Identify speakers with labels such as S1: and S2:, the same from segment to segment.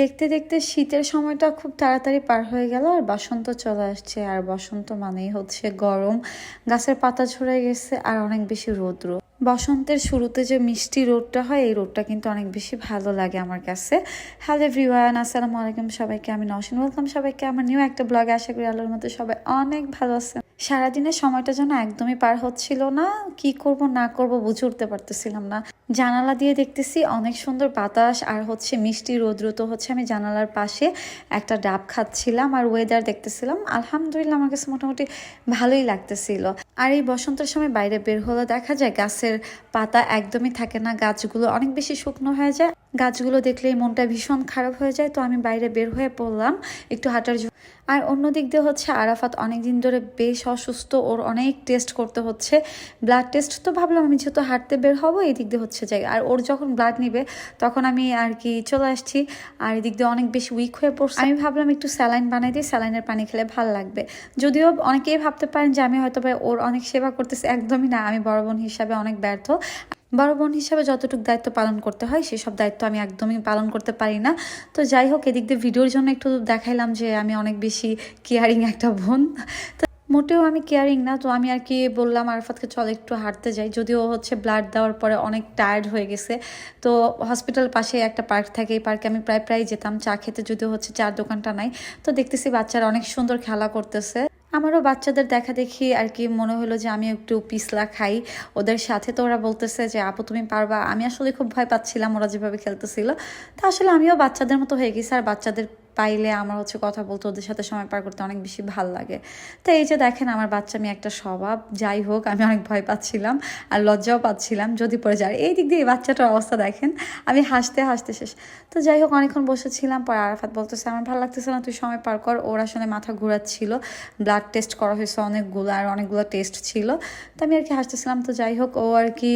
S1: দেখতে দেখতে শীতের সময়টা খুব তাড়াতাড়ি পার হয়ে গেল আর বসন্ত চলে আসছে। আর বসন্ত মানেই হচ্ছে গরম। গাছের পাতা ঝরে গেছে আর অনেক বেশি রৌদ্র। বসন্তের শুরুতে যে মিষ্টি রোদটা হয়, এই রোদটা কিন্তু অনেক বেশি ভালো লাগে আমার কাছে। হ্যালো এভরিওয়ান, আসসালামু আলাইকুম সবাইকে। আমি নওশিন। ওয়েলকাম সবাইকে। আমার নিউ একটা ব্লগে আশা করি আল্লাহর মতো সবাই অনেক ভালো আছে সারাদিনের সময়টা যেন একদমই পার হচ্ছিল না, কি করব না করব বুঝে উঠতে পারতেছিলাম না। জানালা দিয়ে দেখতেছি অনেক সুন্দর বাতাস আর হচ্ছে মিষ্টি রৌদ্র তো হচ্ছে আমি জানালার পাশে একটা ডাব খাচ্ছিলাম আর ওয়েদার দেখতেছিলাম, আলহামদুলিল্লাহ আমার কাছে মোটামুটি ভালোই লাগতেছিল। আর এই বসন্তের সময় বাইরে বের হলে দেখা যায় গাছের পাতা একদমই থাকে না, গাছগুলো অনেক বেশি শুকনো হয়ে যায়। গাছগুলো দেখলেই মনটা ভীষণ খারাপ হয়ে যায়, তো আমি বাইরে বের হয়ে পড়লাম একটু হাঁটার জন্য। আর অন্য দিক দিয়ে হচ্ছে আরাফাত অনেক দিন ধরে বেশ অসুস্থ, ওর অনেক টেস্ট করতে হচ্ছে। ব্লাড টেস্ট তো ভাবলাম আমি যেহেতু হাঁটতে বের হব এই দিক দিয়ে হচ্ছে যাই। আর ওর যখন ব্লাড নিবে, তখন আমি আর কি চলে আসছি। আর এদিক দিয়ে অনেক বেশি উইক হয়ে পড়ছে। আমি ভাবলাম একটু স্যালাইন বানাই দিই, স্যালাইনের পানি খেলে ভালো লাগবে। যদিও অনেকেই ভাবতে পারেন যে আমি হয়তো ওর অনেক সেবা করতেছি, একদমই না। আমি বড় বোন হিসাবে অনেক ব্যর্থ। বড় বোন হিসাবে যতটুকু দায়িত্ব পালন করতে হয়, সেসব দায়িত্ব আমি একদমই পালন করতে পারি না। তো যাই হোক, এদিক দিয়ে ভিডিওর জন্য একটু দেখাইলাম যে আমি অনেক বেশি কেয়ারিং একটা বোন। তো মোটেও আমি কেয়ারিং না, তো আমি আর কি বললাম আরফাতকে, চল একটু হাঁটতে যাই। যদিও হচ্ছে ব্লাড দেওয়ার পরে অনেক টায়ার্ড হয়ে গেছে। তো হসপিটাল পাশে একটা পার্ক থাকে, এই পার্কে আমি প্রায় প্রায় যেতাম। চা খেতে যদিও হচ্ছে চার দোকানটা নাই। তো দেখতেছি বাচ্চারা অনেক সুন্দর খেলা করতেছে। আমারও বাচ্চাদের দেখা দেখি আর কি মনে হলো যে আমি একটু পিসলা খাই। ওদের সাথে তো ওরা বলতেছে যে, আপু, তুমি পারবা। আমি আসলে খুব ভয় পাচ্ছিলাম ওরা যেভাবে খেলতেছিল। তা আসলে আমিও বাচ্চাদের মতো হয়ে গেছি আর বাচ্চাদের পাইলে আমার হচ্ছে কথা বলতে ওদের সাথে সময় পার করতে অনেক বেশি ভালো লাগে। তো এই যে দেখেন আমার বাচ্চা মেয়ে একটা স্বভাব, যাই হোক, আমি অনেক ভয় পাচ্ছিলাম আর লজ্জাও পাচ্ছিলাম যদি পরে যায়। এই দিক দিয়ে এই বাচ্চাটার অবস্থা দেখেন, আমি হাসতে হাসতে শেষ। তো যাই হোক, অনেকক্ষণ বসেছিলাম, পরে আরাফাত বলতেছে, আমার ভালো লাগতেছে না, তুই সময় পার কর। ওর আসলে মাথা ঘোরাচ্ছিল ব্লাড টেস্ট করা হয়েছে অনেকগুলো আর অনেকগুলো টেস্ট ছিল। তো আমি আর কি হাসতেছিলাম। তো যাই হোক, ও আর কি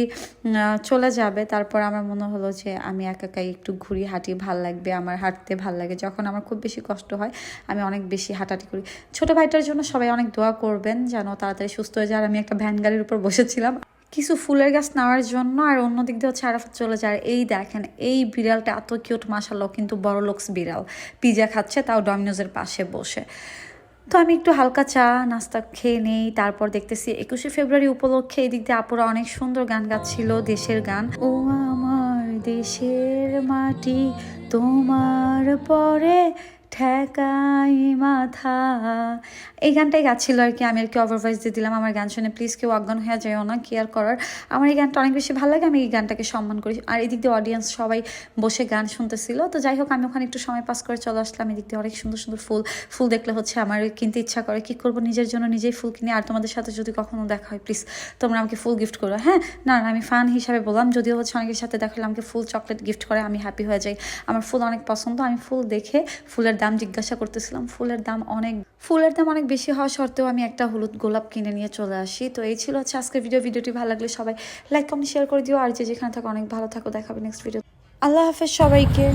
S1: চলে যাবে। তারপর আমার মনে হলো যে, আমি একা একাই একটু ঘুরি হাঁটি, ভালো লাগবে, আমার হাঁটতে ভালো লাগে। যখন আমার খুব বেশি কষ্ট হয়, আমি অনেক বেশি হাঁটাহাঁটি করি। ছোটো ভাইটার জন্য সবাই অনেক দোয়া করবেন যেন তাড়াতাড়ি সুস্থ হয়ে যায়। আর আমি একটা ভ্যান গাড়ির উপর বসেছিলাম। কিছু ফুলের গাছ নেওয়ার জন্য আর অন্য দিক দিয়ে হচ্ছে আরাফাত চলে যায়। এই দেখেন, এই বিড়ালটা এত কিউট মাসালো কিন্তু বড় লোকস বিড়াল। পিজা খাচ্ছে, তাও ডমিনোজের পাশে বসে। তো আমি একটু হালকা চা, নাস্তা খেয়ে নেই। তারপর দেখতেছি একুশে ফেব্রুয়ারি উপলক্ষে এই দিক দিয়ে আপুরা অনেক সুন্দর গান গাচ্ছিল, দেশের গান। ও আমার দেশের মাটি তোমার পরে ঠেকাই মাথা। এই গানটাই গাচ্ছিল আর কি, আমি আর কি ওভারভাইজ দিয়ে দিলাম আমার গান শুনে। প্লিজ কেউ অজ্ঞান হয়ে যায়ও না কেয়ার করার। আমার এই গানটা অনেক বেশি ভালো লাগে, আমি এই গানটাকে সম্মান করি। আর এদিক দিয়ে অডিয়েন্স সবাই বসে গান শুনতেছিল। তো যাই হোক, আমি ওখানে একটু সময় পাস করে চলে আসলাম। এদিক দিয়ে অনেক সুন্দর সুন্দর ফুল ফুল দেখলে হচ্ছে আমার কিনতে ইচ্ছা করে। কি করব নিজের জন্য নিজেই ফুল কিনে, আর তোমাদের সাথে যদি কখনো দেখা হয় প্লিজ তোমরা আমাকে ফুল গিফট করো। হ্যাঁ না না, আমি ফান হিসাবে বললাম, যদিও হচ্ছে অনেকের সাথে দেখালে আমাকে ফুল চকলেট গিফট করে, আমি হ্যাপি হয়ে যাই। আমার ফুল অনেক পছন্দ, আমি ফুল দেখে ফুলের দাম জিজ্ঞাসা করতেছিলাম, ফুলের দাম অনেক, ফুলের দাম অনেক বেশি হওয়া সত্ত্বেও আমি একটা হলুদ গোলাপ কিনে নিয়ে চলে আসি। তো এই ছিল হচ্ছে আজকের ভিডিও ভিডিওটি ভালো লাগলে সবাই লাইক কমেন্ট শেয়ার করে দিও। আর যে যেখানে থাকো, অনেক ভালো থাকো। দেখাবে নেক্সট ভিডিও আল্লাহ হাফেজ সবাইকে।